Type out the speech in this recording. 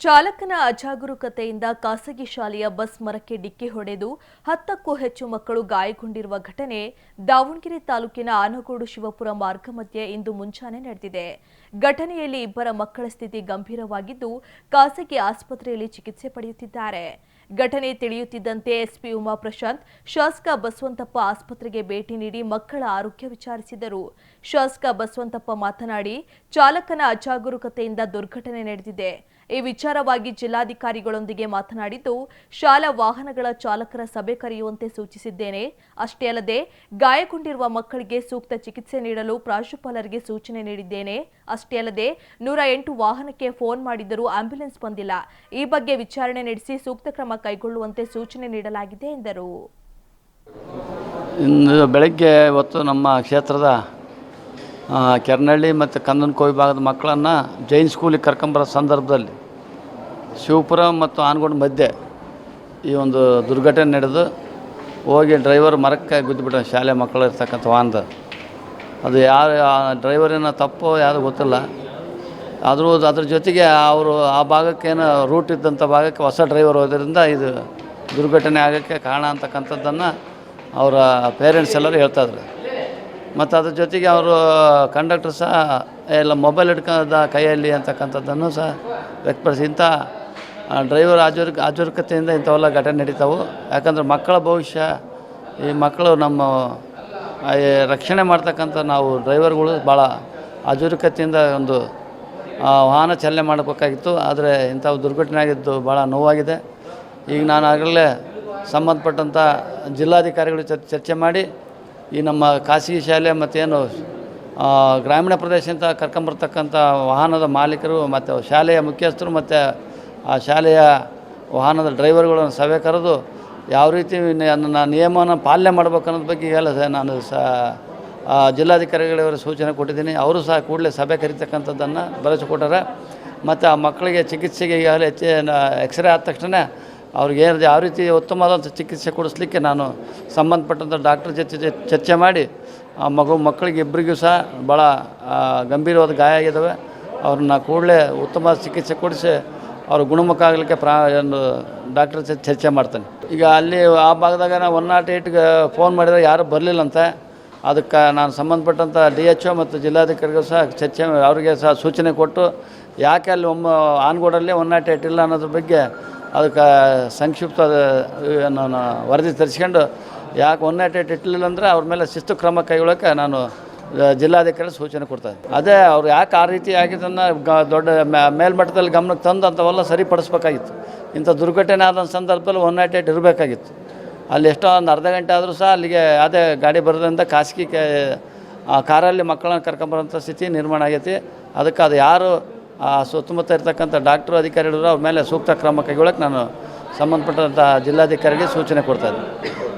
ಚಾಲಕನ ಅಜಾಗರೂಕತೆಯಿಂದ ಖಾಸಗಿ ಶಾಲೆಯ ಬಸ್ ಮರಕ್ಕೆ ಡಿಕ್ಕಿ ಹೊಡೆದು ಹತ್ತಕ್ಕೂ ಹೆಚ್ಚು ಮಕ್ಕಳು ಗಾಯಗೊಂಡಿರುವ ಘಟನೆ ದಾವಣಗೆರೆ ತಾಲೂಕಿನ ಆನಗೋಡು ಶಿವಪುರ ಮಾರ್ಗ ಮಧ್ಯೆ ಇಂದು ಮುಂಚಾನೆ ನಡೆದಿದೆ. ಘಟನೆಯಲ್ಲಿ ಇಬ್ಬರ ಮಕ್ಕಳ ಸ್ಥಿತಿ ಗಂಭೀರವಾಗಿದ್ದು ಖಾಸಗಿ ಆಸ್ಪತ್ರೆಯಲ್ಲಿ ಚಿಕಿತ್ಸೆ ಪಡೆಯುತ್ತಿದ್ದಾರೆ. ಘಟನೆ ತಿಳಿಯುತ್ತಿದ್ದಂತೆ ಎಸ್ಪಿ ಉಮಾ ಪ್ರಶಾಂತ್ ಶಾಸಕ ಬಸವಂತಪ್ಪ ಆಸ್ಪತ್ರೆಗೆ ಭೇಟಿ ನೀಡಿ ಮಕ್ಕಳ ಆರೋಗ್ಯ ವಿಚಾರಿಸಿದರು. ಶಾಸಕ ಬಸವಂತಪ್ಪ ಮಾತನಾಡಿ, ಚಾಲಕನ ಅಜಾಗರೂಕತೆಯಿಂದ ದುರ್ಘಟನೆ ನಡೆದಿದೆ. ಈ ವಿಚಾರವಾಗಿ ಜಿಲ್ಲಾಧಿಕಾರಿಗಳೊಂದಿಗೆ ಮಾತನಾಡಿದ್ದು, ಶಾಲಾ ವಾಹನಗಳ ಚಾಲಕರ ಸಭೆ ಕರೆಯುವಂತೆ ಸೂಚಿಸಿದ್ದೇನೆ. ಅಷ್ಟೇ ಅಲ್ಲದೆ, ಗಾಯಗೊಂಡಿರುವ ಮಕ್ಕಳಿಗೆ ಸೂಕ್ತ ಚಿಕಿತ್ಸೆ ನೀಡಲು ಪ್ರಾಂಶುಪಾಲರಿಗೆ ಸೂಚನೆ ನೀಡಿದ್ದೇನೆ. ಅಷ್ಟೇ ಅಲ್ಲದೆ, ನೂರ ಎಂಟು ವಾಹನಕ್ಕೆ ಫೋನ್ ಮಾಡಿದರೂ ಆಂಬ್ಯುಲೆನ್ಸ್ ಬಂದಿಲ್ಲ. ಈ ಬಗ್ಗೆ ವಿಚಾರಣೆ ನಡೆಸಿ ಸೂಕ್ತ ಕ್ರಮ ಕೈಗೊಳ್ಳುವಂತೆ ಸೂಚನೆ ನೀಡಲಾಗಿದೆ ಎಂದರು. ಬೆಳಗ್ಗೆ ಇವತ್ತು ನಮ್ಮ ಕ್ಷೇತ್ರದ ಕೆರ್ನಳ್ಳಿ ಮತ್ತು ಕಂದನಕೋವಿ ಭಾಗದ ಮಕ್ಕಳನ್ನು ಜೈನ್ ಸ್ಕೂಲಿಗೆ ಕರ್ಕೊಂಬರೋ ಸಂದರ್ಭದಲ್ಲಿ ಶಿವಪುರ ಮತ್ತು ಆನಗೋಡು ಮಧ್ಯೆ ಈ ಒಂದು ದುರ್ಘಟನೆ ನಡೆದು ಹೋಗಿ ಡ್ರೈವರ್ ಮರಕ್ಕೆ ಗುದ್ದುಬಿಟ್ಟ ಶಾಲೆ ಮಕ್ಕಳು ಇರ್ತಕ್ಕಂಥ ವಾಹನದ. ಅದು ಯಾರು ಡ್ರೈವರಿನ ತಪ್ಪು ಯಾವುದು ಗೊತ್ತಿಲ್ಲ. ಆದರೂ ಅದ್ರ ಜೊತೆಗೆ ಅವರು ಆ ಭಾಗಕ್ಕೇನು ರೂಟ್ ಇದ್ದಂಥ ಭಾಗಕ್ಕೆ ಹೊಸ ಡ್ರೈವರ್ ಹೋದ್ರಿಂದ ಇದು ದುರ್ಘಟನೆ ಆಗೋಕ್ಕೆ ಕಾರಣ ಅಂತಕ್ಕಂಥದ್ದನ್ನು ಅವರ ಪೇರೆಂಟ್ಸ್ ಎಲ್ಲರೂ ಹೇಳ್ತಾಯಿದ್ರು ಮತ್ತು ಅದ್ರ ಜೊತೆಗೆ ಅವರು ಕಂಡಕ್ಟರ್ ಸಹ, ಎಲ್ಲ ಮೊಬೈಲ್ ಹಿಡ್ಕೊಂಡ ಕೈಯಲ್ಲಿ ಅಂತಕ್ಕಂಥದ್ದನ್ನು ಸಹ ವ್ಯಕ್ತಪಡಿಸಿ. ಇಂಥ ಡ್ರೈವರ್ ಆಜೂರ್ ಆಜೂರ್ಕತೆಯಿಂದ ಇಂಥವೆಲ್ಲ ಘಟನೆ ನಡೀತಾವೆ. ಯಾಕಂದ್ರೆ ಮಕ್ಕಳ ಭವಿಷ್ಯ, ಈ ಮಕ್ಕಳು ನಮ್ಮ ರಕ್ಷಣೆ ಮಾಡ್ತಕ್ಕಂಥ ನಾವು ಡ್ರೈವರ್ಗಳು ಭಾಳ ಆಜೂರಿಕತೆಯಿಂದ ಒಂದು ವಾಹನ ಚಾಲನೆ ಮಾಡಬೇಕಾಗಿತ್ತು. ಆದರೆ ಇಂಥ ದುರ್ಘಟನೆ ಆಗಿದ್ದು ಭಾಳ ನೋವಾಗಿದೆ. ಈಗ ನಾನು ಆಗಲೇ ಸಂಬಂಧಪಟ್ಟಂಥ ಜಿಲ್ಲಾಧಿಕಾರಿಗಳು ಚರ್ಚೆ ಮಾಡಿ ಈ ನಮ್ಮ ಖಾಸಗಿ ಶಾಲೆ ಮತ್ತೇನು ಗ್ರಾಮೀಣ ಪ್ರದೇಶದಿಂದ ಕರ್ಕೊಂಬರ್ತಕ್ಕಂಥ ವಾಹನದ ಮಾಲೀಕರು ಮತ್ತು ಶಾಲೆಯ ಮುಖ್ಯಸ್ಥರು ಮತ್ತು ಆ ಶಾಲೆಯ ವಾಹನದ ಡ್ರೈವರ್ಗಳನ್ನು ಸಭೆ ಕರೆದು ಯಾವ ರೀತಿ ನನ್ನ ನಿಯಮವನ್ನು ಪಾಲನೆ ಮಾಡಬೇಕು ಅನ್ನೋದ್ರ ಬಗ್ಗೆ ಎಲ್ಲ ನಾನು ಸ ಜಿಲ್ಲಾಧಿಕಾರಿಗಳವರ ಸೂಚನೆ ಕೊಟ್ಟಿದ್ದೀನಿ. ಅವರು ಸಹ ಕೂಡಲೇ ಸಭೆ ಕರೀತಕ್ಕಂಥದ್ದನ್ನು ಬರೆಸಿಕೊಟ್ಟಾರೆ ಮತ್ತು ಆ ಮಕ್ಕಳಿಗೆ ಚಿಕಿತ್ಸೆಗೆ ಈಗಾಗಲೇ ಹೆಚ್ಚಿನ ಎಕ್ಸ್ರೇ ಆದ ತಕ್ಷಣ ಅವ್ರಿಗೆ ಏನು ಯಾವ ರೀತಿ ಉತ್ತಮವಾದಂಥ ಚಿಕಿತ್ಸೆ ಕೊಡಿಸ್ಲಿಕ್ಕೆ ನಾನು ಸಂಬಂಧಪಟ್ಟಂಥ ಡಾಕ್ಟ್ರ್ ಜೊತೆ ಜೊತೆ ಚರ್ಚೆ ಮಾಡಿ, ಆ ಮಗು, ಮಕ್ಕಳಿಗೆ ಇಬ್ಬರಿಗೂ ಸಹ ಭಾಳ ಗಂಭೀರವಾದ ಗಾಯ ಆಗಿದ್ದಾವೆ. ಅವ್ರನ್ನ ಕೂಡಲೇ ಉತ್ತಮ ಚಿಕಿತ್ಸೆ ಕೊಡಿಸಿ ಅವರು ಗುಣಮುಖ ಆಗಲಿಕ್ಕೆ ಪ್ರಾ, ಒಂದು ಡಾಕ್ಟ್ರ್ ಜೊತೆ ಚರ್ಚೆ ಮಾಡ್ತಾನೆ. ಈಗ ಅಲ್ಲಿ ಆ ಭಾಗದಾಗ ನಾನು ಒನ್ ನಾಟ್ ಏಯ್ಟ್ಗೆ ಫೋನ್ ಮಾಡಿದ್ರೆ ಯಾರೂ ಬರಲಿಲ್ಲಂತೆ, ಅದಕ್ಕೆ ನಾನು ಸಂಬಂಧಪಟ್ಟಂಥ ಡಿ ಎಚ್ ಒ ಮತ್ತು ಜಿಲ್ಲಾಧಿಕಾರಿಗೂ ಸಹ ಚರ್ಚೆ, ಅವರಿಗೆ ಸಹ ಸೂಚನೆ ಕೊಟ್ಟು, ಯಾಕೆ ಅಲ್ಲಿ ಒಮ್ಮ ಆನ್ಗೋಡಲ್ಲಿ ಒನ್ ನಾಟ್ ಏಯ್ಟ್ ಇಲ್ಲ ಅನ್ನೋದ್ರ ಬಗ್ಗೆ ಅದಕ್ಕೆ ಸಂಕ್ಷಿಪ್ತ ನಾನು ವರದಿ ತರಿಸ್ಕೊಂಡು ಯಾಕೆ ಒನ್ ನಾಟ್ ಏಟ್ ಇಟ್ಟಲಿಲ್ಲ ಅಂದರೆ ಅವ್ರ ಮೇಲೆ ಶಿಸ್ತು ಕ್ರಮ ಕೈಗೊಳ್ಳೋಕೆ ನಾನು ಜಿಲ್ಲಾಧಿಕಾರಿ ಸೂಚನೆ ಕೊಡ್ತಾರೆ ಅದೇ ಅವ್ರು ಯಾಕೆ ಆ ರೀತಿ ಆಗಿದ್ದನ್ನು ಗ, ದೊಡ್ಡ ಮೇಲ್ಮಟ್ಟದಲ್ಲಿ ಗಮನಕ್ಕೆ ತಂದು ಅಂಥವೆಲ್ಲ ಸರಿಪಡಿಸ್ಬೇಕಾಗಿತ್ತು. ಇಂಥ ದುರ್ಘಟನೆ ಆದ ಸಂದರ್ಭದಲ್ಲಿ ಒನ್ ನಾಟ್ ಏಯ್ಟ್ ಇರಬೇಕಾಗಿತ್ತು. ಅಲ್ಲಿ ಎಷ್ಟೋ ಒಂದು ಅರ್ಧ ಗಂಟೆ ಆದರೂ ಸಹ ಅಲ್ಲಿಗೆ ಅದೇ ಗಾಡಿ ಬರೋದ್ರಿಂದ ಖಾಸಗಿ ಕಾರಲ್ಲಿ ಮಕ್ಕಳನ್ನ ಕರ್ಕೊಂಬರೋಂಥ ಸ್ಥಿತಿ ನಿರ್ಮಾಣ ಆಗೈತಿ. ಅದಕ್ಕೆ ಅದು ಯಾರು ಸುತ್ತಮುತ್ತ ಇರ್ತಕ್ಕಂಥ ಡಾಕ್ಟ್ರು ಅಧಿಕಾರಿಗಳು ಅವ್ರ ಮೇಲೆ ಸೂಕ್ತ ಕ್ರಮ ಕೈಗೊಳ್ಳಕ್ಕೆ ನಾನು ಸಂಬಂಧಪಟ್ಟಂಥ ಜಿಲ್ಲಾಧಿಕಾರಿಗೆ ಸೂಚನೆ ಕೊಡ್ತಾ ಇದ್ದೀನಿ.